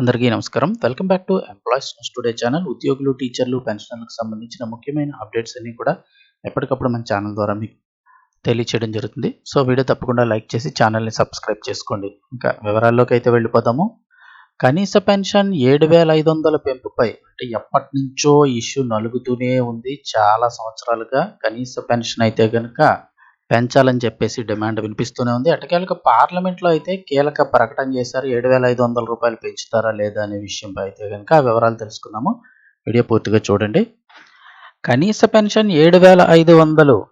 అందరికీ నమస్కారం. Welcome back to employees today channel ఉద్యోగులు టీచర్లు పెన్షనర్లకు సంబంధించిన ముఖ్యమైన అప్డేట్స్ అన్ని కూడా ఎప్పటికప్పుడు మన ఛానల్ ద్వారా మీకు తెలియచేయడం జరుగుతుంది. సో వీడియో తప్పకుండా లైక్ చేసి ఛానల్ని సబ్స్క్రైబ్ చేసుకోండి. ఇంకా వివరాల్లోకి అయితే వెళ్ళిపోదాము. కనీస పెన్షన్ ఏడు వేల ఐదు వందల పెంపుపై అంటే ఎప్పటి నుంచో ఇష్యూ నలుగుతూనే ఉంది. చాలా సంవత్సరాలుగా కనీస పెన్షన్ అయితే కనుక పెంచాలని చెప్పేసి డిమాండ్ వినిపిస్తూనే ఉంది. అటకేలకు పార్లమెంట్లో అయితే కీలక ప్రకటన చేశారు. ఏడు వేల ఐదు వందల రూపాయలు పెంచుతారా లేదా అనే విషయంపై అయితే కనుక ఆ వివరాలు తెలుసుకుందాము. వీడియో పూర్తిగా చూడండి. కనీస పెన్షన్ ఏడు వేల ఐదు వందలు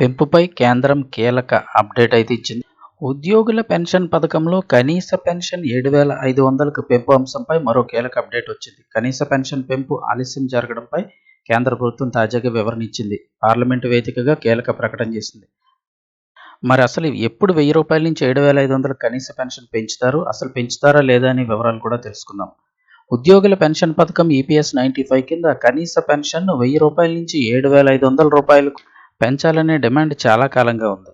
పెంపుపై కేంద్రం కీలక అప్డేట్ అయితే ఇచ్చింది. ఉద్యోగుల పెన్షన్ పథకంలో కనీస పెన్షన్ ఏడు వేల ఐదు వందలకు పెంపు అంశంపై మరో కీలక అప్డేట్ వచ్చింది. కనీస పెన్షన్ పెంపు ఆలస్యం జరగడంపై కేంద్ర ప్రభుత్వం తాజాగా వివరణ ఇచ్చింది. పార్లమెంటు వేదికగా కీలక ప్రకటన చేసింది. మరి అసలు ఎప్పుడు వెయ్యి రూపాయల నుంచి ఏడు వేల ఐదు వందల కనీస పెన్షన్ పెంచుతారు? అసలు పెంచుతారా లేదా అనే వివరాలు కూడా తెలుసుకుందాం. ఉద్యోగుల పెన్షన్ పథకం ఈపీఎస్ నైంటీ ఫైవ్ కింద కనీస పెన్షన్ను వెయ్యి రూపాయల నుంచి ఏడు వేల ఐదు వందల రూపాయలకు పెంచాలనే డిమాండ్ చాలా కాలంగా ఉంది.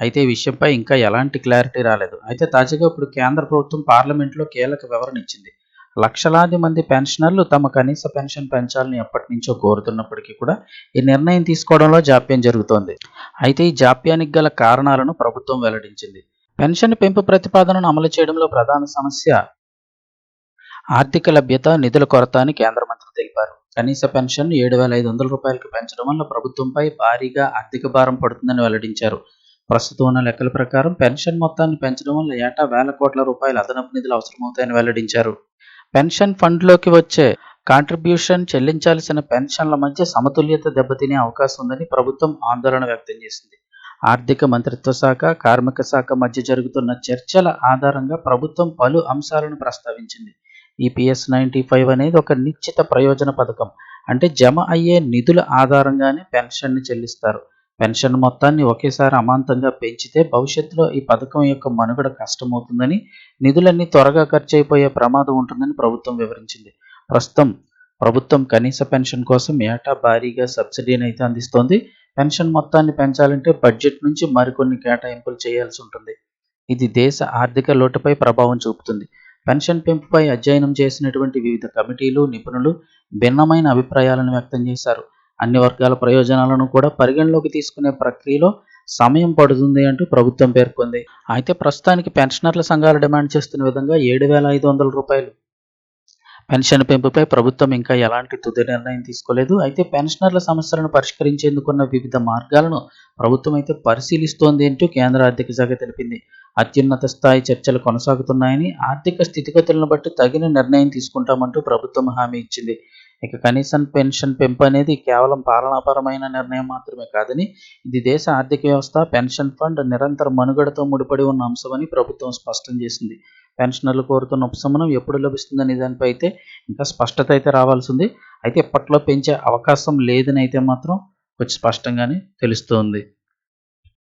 అయితే ఈ విషయంపై ఇంకా ఎలాంటి క్లారిటీ రాలేదు. అయితే తాజాగా ఇప్పుడు కేంద్ర ప్రభుత్వం పార్లమెంట్లో కీలక వివరణ ఇచ్చింది. లక్షలాది మంది పెన్షనర్లు తమ కనీస పెన్షన్ పెంచాలని ఎప్పటి నుంచో కోరుతున్నప్పటికీ కూడా ఈ నిర్ణయం తీసుకోవడంలో జాప్యం జరుగుతోంది. అయితే ఈ జాప్యానికి గల కారణాలను ప్రభుత్వం వెల్లడించింది. పెన్షన్ పెంపు ప్రతిపాదనను అమలు చేయడంలో ప్రధాన సమస్య ఆర్థిక లభ్యత నిధుల కొరత అని కేంద్ర మంత్రి తెలిపారు. కనీస పెన్షన్ ఏడు వేల ఐదు వందల రూపాయలకు పెంచడం వల్ల ప్రభుత్వంపై భారీగా ఆర్థిక భారం పడుతుందని వెల్లడించారు. ప్రస్తుతం ఉన్న లెక్కల ప్రకారం పెన్షన్ మొత్తాన్ని పెంచడం వల్ల ఏటా వేల కోట్ల రూపాయల అదనపు నిధులు అవసరమవుతాయని వెల్లడించారు. పెన్షన్ ఫండ్లోకి వచ్చే కాంట్రిబ్యూషన్ చెల్లించాల్సిన పెన్షన్ల మధ్య సమతుల్యత దెబ్బతినే అవకాశం ఉందని ప్రభుత్వం ఆందోళన వ్యక్తం చేసింది. ఆర్థిక మంత్రిత్వ శాఖ కార్మిక శాఖ మధ్య జరుగుతున్న చర్చల ఆధారంగా ప్రభుత్వం పలు అంశాలను ప్రస్తావించింది. ఈపీఎస్ నైంటీ ఫైవ్ అనేది ఒక నిశ్చిత ప్రయోజన పథకం. అంటే జమ అయ్యే నిధుల ఆధారంగానే పెన్షన్ని చెల్లిస్తారు. పెన్షన్ మొత్తాన్ని ఒకేసారి అమాంతంగా పెంచితే భవిష్యత్తులో ఈ పథకం యొక్క మనుగడ కష్టమవుతుందని నిధులన్నీ త్వరగా ఖర్చు అయిపోయే ప్రమాదం ఉంటుందని ప్రభుత్వం వివరించింది. ప్రస్తుతం ప్రభుత్వం కనీస పెన్షన్ కోసం ఏటా భారీగా సబ్సిడీని అయితే అందిస్తోంది. పెన్షన్ మొత్తాన్ని పెంచాలంటే బడ్జెట్ నుంచి మరికొన్ని కేటాయింపులు చేయాల్సి ఉంటుంది. ఇది దేశ ఆర్థిక లోటుపై ప్రభావం చూపుతుంది. పెన్షన్ పెంపుపై అధ్యయనం చేసినటువంటి వివిధ కమిటీలు నిపుణులు భిన్నమైన అభిప్రాయాలను వ్యక్తం చేశారు. అన్ని వర్గాల ప్రయోజనాలను కూడా పరిగణలోకి తీసుకునే ప్రక్రియలో సమయం పడుతుంది అంటూ ప్రభుత్వం పేర్కొంది. అయితే ప్రస్తుతానికి పెన్షనర్ల సంఘాలు డిమాండ్ చేస్తున్న విధంగా ఏడు వేల ఐదు వందల రూపాయలు. పెన్షన్ పెంపుపై ప్రభుత్వం ఇంకా ఎలాంటి తుది నిర్ణయం తీసుకోలేదు. అయితే పెన్షనర్ల సమస్యలను పరిష్కరించేందుకున్న వివిధ మార్గాలను ప్రభుత్వం అయితే పరిశీలిస్తోంది అంటూ కేంద్ర ఆర్థిక శాఖ తెలిపింది. అత్యున్నత స్థాయి చర్చలు కొనసాగుతున్నాయని ఆర్థిక స్థితిగతులను బట్టి తగిన నిర్ణయం తీసుకుంటామంటూ ప్రభుత్వం హామీ ఇచ్చింది. ఇక కనీసం పెన్షన్ పెంపు అనేది కేవలం పాలనాపరమైన నిర్ణయం మాత్రమే కాదని ఇది దేశ ఆర్థిక వ్యవస్థ పెన్షన్ ఫండ్ నిరంతర మనుగడతో ముడిపడి ఉన్న అంశమని ప్రభుత్వం స్పష్టం చేసింది. పెన్షనర్లు కోరుతున్న ఉపశమనం ఎప్పుడు లభిస్తుందనే దానిపై అయితే ఇంకా స్పష్టత అయితే రావాల్సి ఉంది అయితే ఇప్పట్లో పెంచే అవకాశం లేదని అయితే మాత్రం కొంచెం స్పష్టంగానే తెలుస్తోంది.